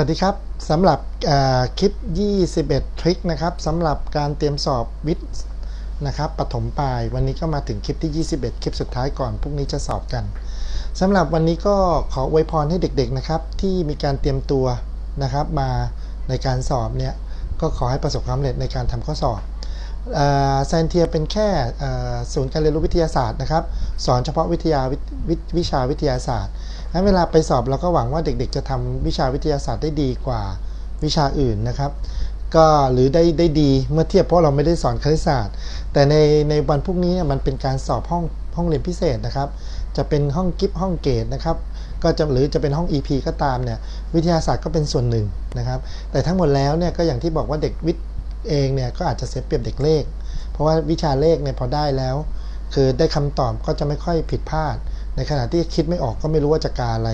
วัสดีครับสำหรับเอ่อคลิป 21 ทริคนะครับสำหรับการเตรียมสอบวิทย์นะครับปฐมปลาย วันนี้ก็มาถึงคลิปที่ 21 คลิปสุดท้ายก่อนพรุ่งนี้จะสอบกันสำหรับวันนี้ก็ขออวยพรให้เด็กๆนะครับ ที่มีการเตรียมตัวนะครับมาในการสอบเนี่ยก็ขอให้ประสบความสำเร็จในการทำข้อสอบ แซนเทียเป็นแค่ศูนย์การเรียนรู้วิทยาศาสตร์นะครับ สอนเฉพาะวิทยาวิววิชาวิทยาศาสตร์งั้นเวลาไปสอบเราก็หวังว่าเด็กๆ จะทำวิชาวิทยาศาสตร์ได้ดีกว่าวิชาอื่นนะครับ ก็หรือได้ได้ดีเมื่อเทียบเพราะเราไม่ได้สอนคณิตศาสตร์ แต่ในในวันพรุ่งนี้มันเป็นการสอบห้องห้องเรียนพิเศษนะครับ จะเป็นห้องกิฟห้องเกตนะครับ ก็จะหรือจะเป็นห้อง EP ก็ตามเนี่ยวิทยาศาสตร์ก็เป็นส่วนหนึ่งนะครับ แต่ทั้งหมดแล้วเนี่ยก็อย่างที่บอกว่าเด็กวิทย์ เองเนี่ยก็อาจจะเสียเปรียบเด็กเลข เพราะว่าวิชาเลขเนี่ยพอได้แล้ว คือได้คำตอบก็จะไม่ค่อยผิดพลาด ในขณะที่คิดไม่ออกก็ไม่รู้ว่าจะกาอะไร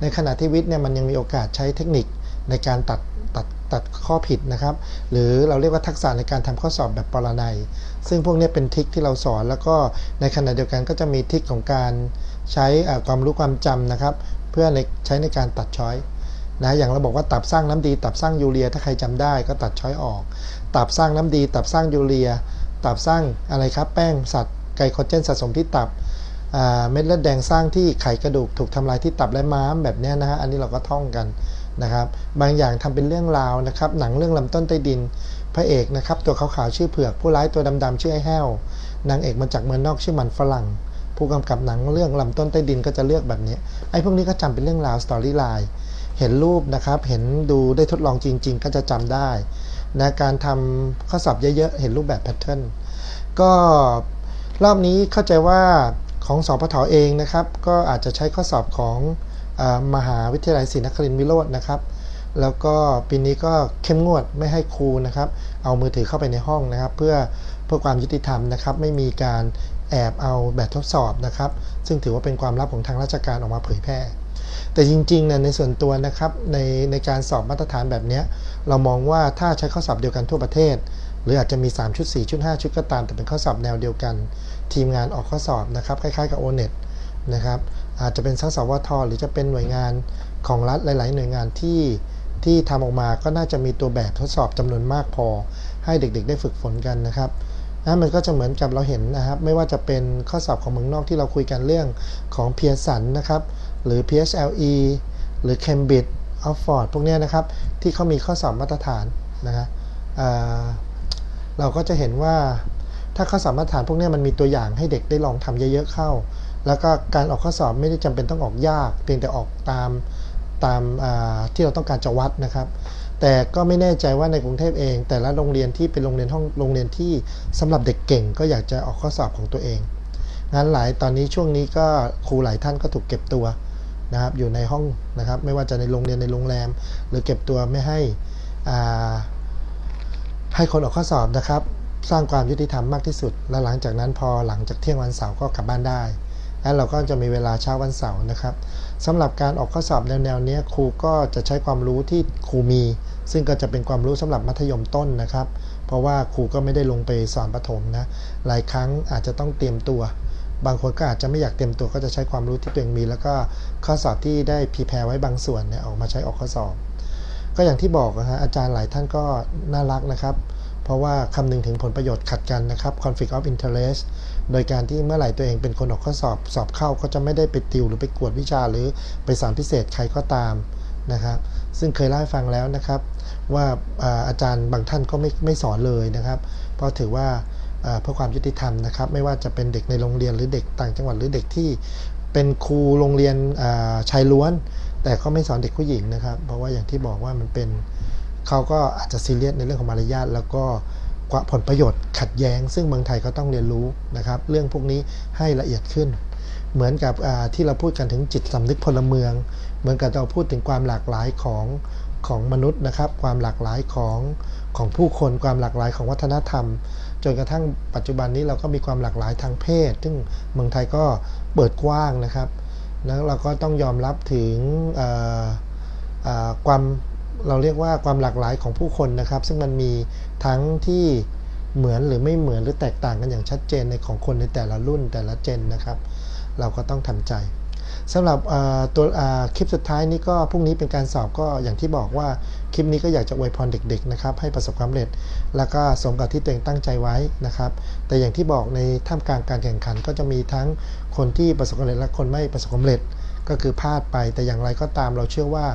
ในขณะที่วิทย์เนี่ยมันยังมีโอกาสใช้เทคนิคในการตัดตัดตัดข้อผิดนะครับ หรือเราเรียกว่าทักษะในการทำข้อสอบแบบปรนัย ซึ่งพวกนี้เป็นทิคที่เราสอนแล้วก็ในขณะเดียวกันก็จะมีทิคของการใช้ความรู้ความจำนะครับ เพื่อใใช้ในการตัดช้อย นะอย่างเราบอกว่าตับสร้างน้ำดี ตับสร้างยูเรีย ถ้าใครจำได้ก็ตัดช้อยออก ตับสร้างน้ำดี ตับสร้างยูเรีย ตับสร้างอะไรครับ แป้งสัตว์ไกลโคเจนสะสมที่ตับเม็ดเลือดแดงสร้างที่ไขกระดูกถูกทำลายที่ตับและม้ามแบบนี้นะฮะอันนี้เราก็ท่องกันนะครับ บางอย่างทำเป็นเรื่องราวนะครับ หนังเรื่องลำต้นใต้ดินพระเอกนะครับ ตัวขาวๆชื่อเผือกผู้ร้ายตัวดำๆชื่อไอ้แห้วนางเอกมาจากเมืองนอกชื่อมันฝรั่งผู้กำกับหนังเรื่องลำต้นใต้ดินก็จะเลือกแบบนี้ไอ้พวกนี้ก็จำเป็นเรื่องราวสตอรี่ไลน์ เห็นรูปนะครับ เห็นดูได้ทดลองจริง ๆ ก็จะจำได้นะการทำข้อสอบเยอะๆ เห็นรูปแบบแพทเทิร์นก็รอบนี้เข้าใจว่าของสอพทเองนะครับ ก็อาจจะใช้ข้อสอบของอมหาวิทยาลัยศรีนครินทร์วิโรจน์นะครับแล้วก็ปีนี้ก็เข้มงวดไม่ให้ครูนะครับ เอามือถือเข้าไปในห้องนะครับ เพื่อเพื่อความยุติธรรมนะครับ ไม่มีการแอบเอาแบบทดสอบนะครับ ซึ่งถือว่าเป็นความลับของทางราชการออกมาเผยแพร่ แต่จริงๆเนี่ยในส่วนตัวนะครับในในการสอบมาตรฐานแบบนี้เรามองว่าถ้าใช้ข้อสอบเดียวกันทั่วประเทศ หรืออาจจะมี 3 ชุด 4 ชุด 5 ชุดก็ตาม แต่เป็นข้อสอบแนวเดียวกัน ทีมงานออกข้อสอบนะครับคล้ายๆกับ o n e t นะครับอาจจะเป็นทั้งสวทหรือจะเป็นหน่วยงานของรัฐหลาย ๆ หน่วยงานที่ที่ทำออกมาก็น่าจะมีตัวแบบทดสอบจำนวนมากพอ ให้เด็กๆ ได้ฝึกฝนกันนะครับนะมันก็จะเหมือนกับเราเห็นนะครับ ไม่ว่าจะเป็นข้อสอบของเมืองนอกที่เราคุยกันเรื่องของเพียสันนะครับ หรือ PSLE หรือ Cambridge Oxford พวกเนี้ยนะครับ ที่เขามีข้อสอบมาตรฐานนะฮะอ่าเราก็จะเห็นว่าถ้าข้อสอบมาตรฐานพวกเนี้ยมันมีตัวอย่างให้เด็กได้ลองทำเยอะๆเข้า แล้วก็การออกข้อสอบไม่ได้จำเป็นต้องออกยาก เพียงแต่ออกตามตามาที่เราต้องการจะวัดนะครับ แต่ก็ไม่แน่ใจว่าในกรุงเทพเอง แต่ละโรงเรียนที่เป็นโรงเรียนห้องโรงเรียนที่สำหรับเด็กเก่ง ก็อยากจะออกข้อสอบของตัวเองงั้นหลายตอนนี้ช่วงนี้ก็ครูหลายท่านก็ถูกเก็บตัว นะครับอยู่ในห้องนะครับ ไม่ว่าจะในโรงเรียนในโรงแรม หรือเก็บตัวไม่ให้ให้คนออกข้อสอบนะครับ สร้างความยุติธรรมมากที่สุด และหลังจากนั้นพอหลังจากเที่ยงวันเสาร์ก็กลับบ้านได้ แล้วเราก็จะมีเวลาเช้าวันเสาร์นะครับสำหรับการออกข้อสอบแนวๆเนี้ครูก็จะใช้ความรู้ที่ครูมี ซึ่งก็จะเป็นความรู้สำหรับมัธยมต้นนะครับ เพราะว่าครูก็ไม่ได้ลงไปสอนประถมนะหลายครั้งอาจจะต้องเตรียมตัว บางคนก็อาจจะไม่อยากเตรียมตัวก็จะใช้ความรู้ที่ตัวเองมี แล้วก็ข้อสอบที่ได้พีแพรไว้บางส่วนเนี่ยออกมาใช้ออกข้อสอบ ก็อย่างที่บอกนะฮะอาจารย์หลายท่านก็น่ารักนะครับ เพราะว่าคำนึงถึงผลประโยชน์ขัดกันนะครับ conflict of interest โดยการที่เมื่อไหร่ตัวเองเป็นคนออกข้อสอบสอบเข้าก็จะไม่ได้ไปติวหรือไปกวดวิชาหรือไปสอนพิเศษใครก็ตามนะครับ ซึ่งเคยเล่าให้ฟังแล้วนะครับ ว่าอาจารย์บางท่านก็ไม่ไม่สอนเลยนะครับ เพราะถือว่า เพื่อความยุติธรรมนะครับ ไม่ว่าจะเป็นเด็กในโรงเรียนหรือเด็กต่างจังหวัดหรือเด็กที่เป็นครูโรงเรียนชายล้วน แต่ก็ไม่สอนเด็กผู้หญิงนะครับ เพราะว่าอย่างที่บอกว่ามันเป็นเขาก็อาจจะซีเรียสในเรื่องของมารยาทแล้วก็ผลประโยชน์ขัดแย้ง ซึ่งเมืองไทยก็ต้องเรียนรู้นะครับ เรื่องพวกนี้ให้ละเอียดขึ้น เหมือนกับที่เราพูดกันถึงจิตสำนึกพลเมือง เหมือนกับเราพูดถึงความหลากหลายของของมนุษย์นะครับ ความหลากหลายของของผู้คน ความหลากหลายของวัฒนธรรม จนกระทั่งปัจจุบันนี้เราก็มีความหลากหลายทางเพศ ซึ่งเมืองไทยก็เปิดกว้างนะครับแล้วเราก็ต้องยอมรับถึงความเราเรียกว่าความหลากหลายของผู้คนนะครับ ซึ่งมันมีทั้งที่เหมือนหรือไม่เหมือนหรือแตกต่างกันอย่างชัดเจนในของคนในแต่ละรุ่นแต่ละเจนนะครับ เราก็ต้องทำใจสำหรับตัวคลิปสุดท้ายนี้ก็พรุ่งนี้เป็นการสอบก็อย่างที่บอกว่า คลิปนี้ก็อยากจะอวยพรเด็กๆนะครับให้ประสบความสำเร็จ แล้วก็สมกับที่ตัวเองตั้งใจไว้นะครับ แต่อย่างที่บอกในท่ามกลางการแข่งขันก็จะมีทั้งคนที่ประสบความสำเร็จและคนไม่ประสบความสำเร็จก็คือพลาดไปแต่อย่างไรก็ตามเราเชื่อว่า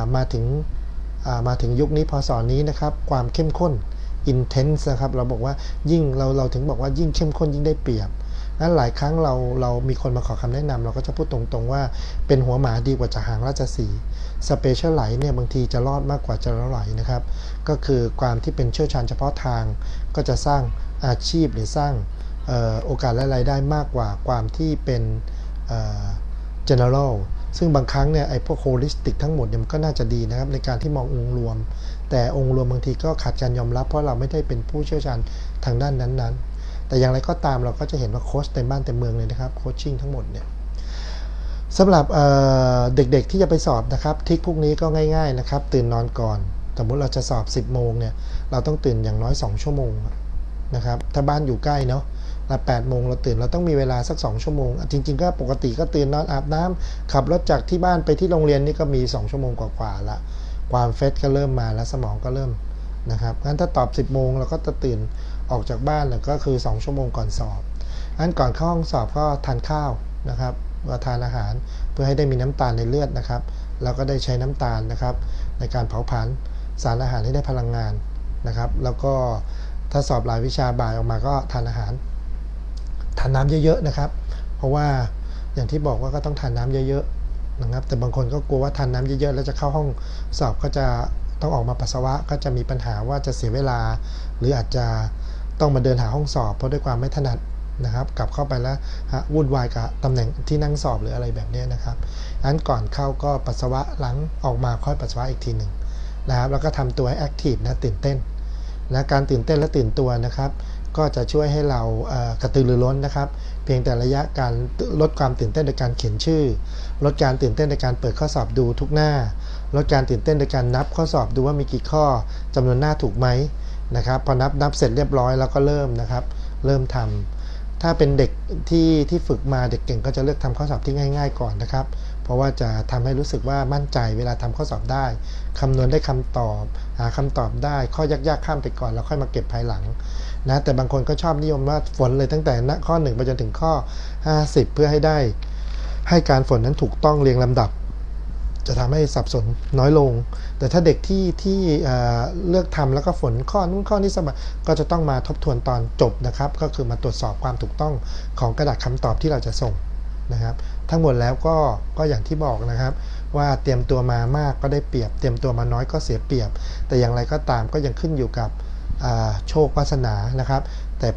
ามาถึงามาถึงยุคนี้พศนี้นะครับ ความเข้มข้น intense นะครับเราบอกว่ายิ่งเราเราถึงบอกว่ายิ่งเข้มข้นยิ่งได้เปรียบ นั้นหลายครั้งเราเรามีคนมาขอคำแนะนำเราก็จะพูดตรงๆว่าเป็นหัวหมาดีกว่าจะหางราชสีสเปเชียลไหลเนี่ยบางทีจะรอดมากกว่าจะละไหลนะครับ ก็คือความที่เป็นเชี่ยวชาญเฉพาะทาง ก็จะสร้างอาชีพหรือสร้างออโอกาสและรายได้มากกว่าความที่เป็น general ซึ่งบางครั้งเนี่ยไอ้พวก holistic ทั้งหมดเนี่ยมันก็น่าจะดีนะครับ ในการที่มององค์รวม แต่องค์รวมบางทีก็ขาดการยอมรับ เพราะเราไม่ได้เป็นผู้เชี่ยวชาญทางด้านนั้นๆ แต่อย่างไรก็ตามเราก็จะเห็นว่าโค้ชเต็มบ้านเต็มเมืองเลยนะครับโคชชิ่งทั้งหมดเนี่ยสำหรับเเด็กๆที่จะไปสอบนะครับทิกพวกนี้ก็ง่าย ๆนะครับ ตื่นนอนก่อน สมมติเราจะสอบ 10โมงเนี่ยเราต้องตื่นอย่างน้อย 2 ชั่วโมงนะครับถ้าบ้านอยู่ใกล้เนาะละ8โมงเราตื่นเราต้องมีเวลาสัก 2 ชั่วโมง จริง ๆ ก็ปกติก็ตื่นนอนอาบน้ำขับรถจากที่บ้านไปที่โรงเรียนนี่ก็มี 2 ชั่วโมงกว่าๆละความเฟสก็เริ่มมาแล้วสมองก็เริ่มนะครับงั้นถ้าตอบ 10โมงเราก็จะตื่น ออกจากบ้านเนี่ยก็คือ 2 ชั่วโมงก่อนสอบงั้นก่อนเข้าห้องสอบก็ทานข้าวนะครับว่าทานอาหารเพื่อให้ได้มีน้ำตาลในเลือดนะครับ แล้วก็ได้ใช้น้ำตาลนะครับ ในการเผาผลาญสารอาหารให้ได้พลังงานนะครับ แล้วก็ถ้าสอบรายวิชาบ่ายออกมาก็ทานอาหาร ทานน้ำเยอะๆนะครับ เพราะว่าอย่างที่บอกว่าก็ต้องทานน้ำเยอะๆนะครับ แต่บางคนก็กลัวว่าทานน้ำเยอะๆ แล้วจะเข้าห้องสอบก็จะต้องออกมาปัสสาวะก็จะมีปัญหาว่าจะเสียเวลา หรืออาจจะ ต้องมาเดินหาห้องสอบ เพราะด้วยความไม่ถนัดนะครับกลับเข้าไปแล้ววุ่นวายกับตำแหน่งที่นั่งสอบหรืออะไรแบบนี้นะครับงั้นก่อนเข้าก็ปัสสาวะหลังออกมาค่อยปัสสาวะอีกทีหนึ่งนะครับแล้วก็ทำตัวให้แอคทีฟนะตื่นเต้นนะการตื่นเต้นและตื่นตัวนะครับ ก็จะช่วยให้เรากระตือรือร้นนะครับ เพียงแต่ระยะการลดความตื่นเต้นโดยการเขียนชื่อ ลดการตื่นเต้นในการเปิดข้อสอบดูทุกหน้า ลดการตื่นเต้นในการนับข้อสอบดูว่ามีกี่ข้อจำนวนหน้าถูกไหม นะครับพอนับนับเสร็จเรียบร้อยแล้วก็เริ่มนะครับ เริ่มทำถ้าเป็นเด็กที่ที่ฝึกมาเด็กเก่งก็จะเลือกทำข้อสอบที่ง่าย ๆ ก่อนนะครับ เพราะว่าจะทำให้รู้สึกว่ามั่นใจเวลาทำข้อสอบได้คำนวณได้คำตอบ หาคำตอบได้ ข้อยากๆข้ามไปก่อนแล้วค่อยมาเก็บภายหลังนะแต่บางคนก็ชอบนิยมว่าฝนเลยตั้งแต่ข้อ 1 ไปจนถึงข้อ 50 เพื่อให้ได้ ให้การฝนนั้นถูกต้องเรียงลำดับ จะทำให้สับสนน้อยลง แต่ถ้าเด็กที่ที่เเลือกทำแล้วก็ฝนข้อนู้นข้อนี้สบายก็จะต้องมาทบทวนตอนจบนะครับ ก็คือมาตรวจสอบความถูกต้องของกระดาษคำตอบที่เราจะส่งนะครับ ทั้งหมดแล้วก็ก็อย่างที่บอกนะครับ ว่าเตรียมตัวมามากก็ได้เปรียบ เตรียมตัวมาน้อยก็เสียเปรียบ แต่อย่างไรก็ตามก็ยังขึ้นอยู่กับโชควาสนานะครับ แต่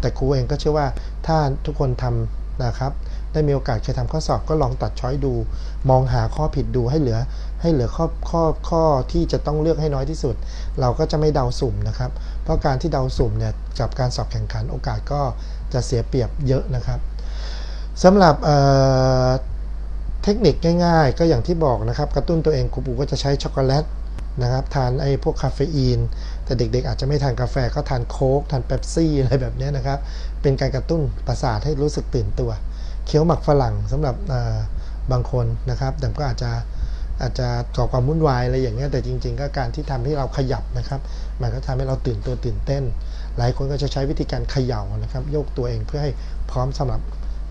แต่ครูเองก็เชื่อว่าถ้าทุกคนทำนะครับ ได้มีโอกาสเคยทำข้อสอบก็ลองตัดช้อยดู มองหาข้อผิดดูให้เหลือ ให้เหลือข้อข้อข้อที่จะต้องเลือกให้น้อยที่สุด เราก็จะไม่เดาสุ่มนะครับ เพราะการที่เดาสุ่มเนี่ยกับการสอบแข่งขันโอกาสก็จะเสียเปรียบเยอะนะครับสำหรับเเทคนิคง่ายๆ ก็อย่างที่บอกนะครับ กระตุ้นตัวเองครูปูก็จะใช้ช็อกโกแลตนะครับทานไอ้พวกคาเฟอีน แต่เด็กๆ อาจจะไม่ทานกาแฟก็ทานโค้กทานเป๊ปซี่อะไรแบบนี้นะครับ เป็นการกระตุ้นประสาทให้รู้สึกตื่นตัว เคี้ยวหมักฝรั่งสำหรับบางคนนะครับ แต่ก็อาจจะอาจจะก่อความวุ่นวายอะไรอย่างเงี้ยแต่จริง ๆ ก็การที่ทำให้เราขยับนะครับ มันก็ทำให้เราตื่นตัวตื่นเต้น หลายคนก็จะใช้วิธีการเขย่านะครับโยกตัวเองเพื่อให้พร้อมสำหรับ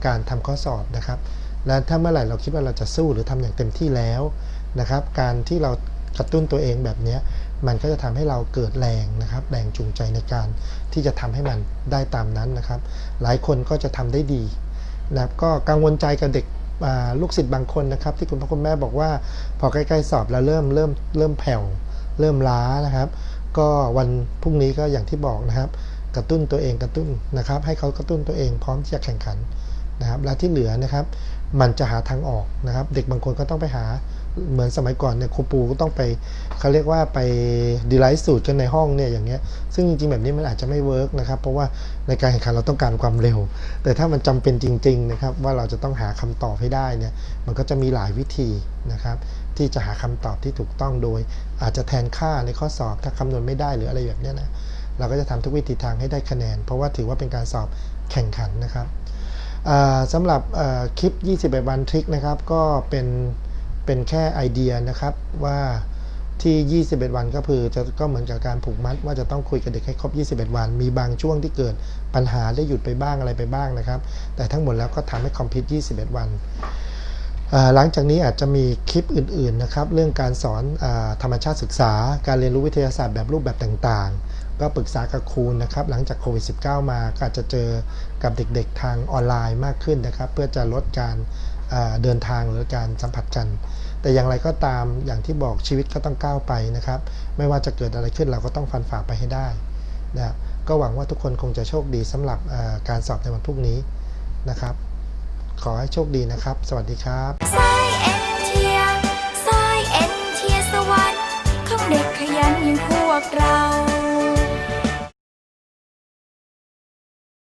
การทำข้อสอบนะครับ และถ้าเมื่อไหร่เราคิดว่าเราจะสู้หรือทำอย่างเต็มที่แล้วนะครับ การที่เรากระตุ้นตัวเองแบบนี้มันก็จะทำให้เราเกิดแรงนะครับแรงจูงใจในการที่จะทำให้มันได้ตามนั้นนะครับ หลายคนก็จะทำได้ดี นะครับก็กังวลใจกับเด็กลูกศิษย์บางคนนะครับ ที่คุณพ่อคุณแม่บอกว่า พอใกล้ๆสอบแล้วเริ่มเริ่มเริ่มแผ่วเริ่มล้านะครับ ก็วันพรุ่งนี้ก็อย่างที่บอกนะครับ กระตุ้นตัวเองกระตุ้นนะครับ ให้เขากระตุ้นตัวเองพร้อมที่จะแข่งขันนะครับและที่เหลือนะครับ มันจะหาทางออกนะครับ เด็กบางคนก็ต้องไปหา เหมือนสมัยก่อนเนี่ยครูปูก็ต้องไปเขาเรียกว่าไปดีไลท์สูตรกันในห้องเนี่ยอย่างเงี้ยซึ่งจริงๆแบบนี้มันอาจจะไม่เวิร์กนะครับ เพราะว่าในการแข่งขันเราต้องการความเร็ว แต่ถ้ามันจำเป็นจริงๆนะครับว่าเราจะต้องหาคำตอบให้ได้เนี่ยมันก็จะมีหลายวิธีนะครับ ที่จะหาคำตอบที่ถูกต้องโดย อาจจะแทนค่าในข้อสอบถ้าคำนวณไม่ได้หรืออะไรแบบเนี้ยนะเราก็จะทำทุกวิธีทางให้ได้คะแนน เพราะว่าถือว่าเป็นการสอบแข่งขันนะครับสำหรับอ่าคลิป21วันทริคนะครับก็เป็น เป็นแค่ไอเดียนะครับว่าที่ 21 วันก็คือจะก็เหมือนกับการผูกมัด ว่าจะต้องคุยกับเด็กให้ครบ 21 วัน มีบางช่วงที่เกิดปัญหาได้หยุดไปบ้างอะไรไปบ้างนะครับ แต่ทั้งหมดแล้วก็ทำให้คอมพิว21 วัน หลังจากนี้อาจจะมีคลิปอื่นๆนะครับ เรื่องการสอนอธรรมชาติศึกษา การเรียนรู้วิทยาศาสตร์แบบรูปแบบต่างๆ ก็ปรึกษากับครูนะครับ หลังจากโควิด -19 มาก็อาจจะเจอกับเด็กๆทางออนไลน์มากขึ้นนะครับ เพื่อจะลดการ เดินทางหรือการสัมผัสกัน แต่อย่างไรก็ตามอย่างที่บอกชีวิตก็ต้องก้าวไปนะครับ ไม่ว่าจะเกิดอะไรขึ้นเราก็ต้องฟันฝ่าไปให้ได้นะครับก็หวังว่าทุกคนคงจะโชคดีสำหรับการสอบในวันพรุ่งนี้นะครับ ขอให้โชคดีนะครับ สวัสดีครับสายเอ็นเทียสายเอ็นเทียสวรรค์ของเด็กขยันย่างพวกเรา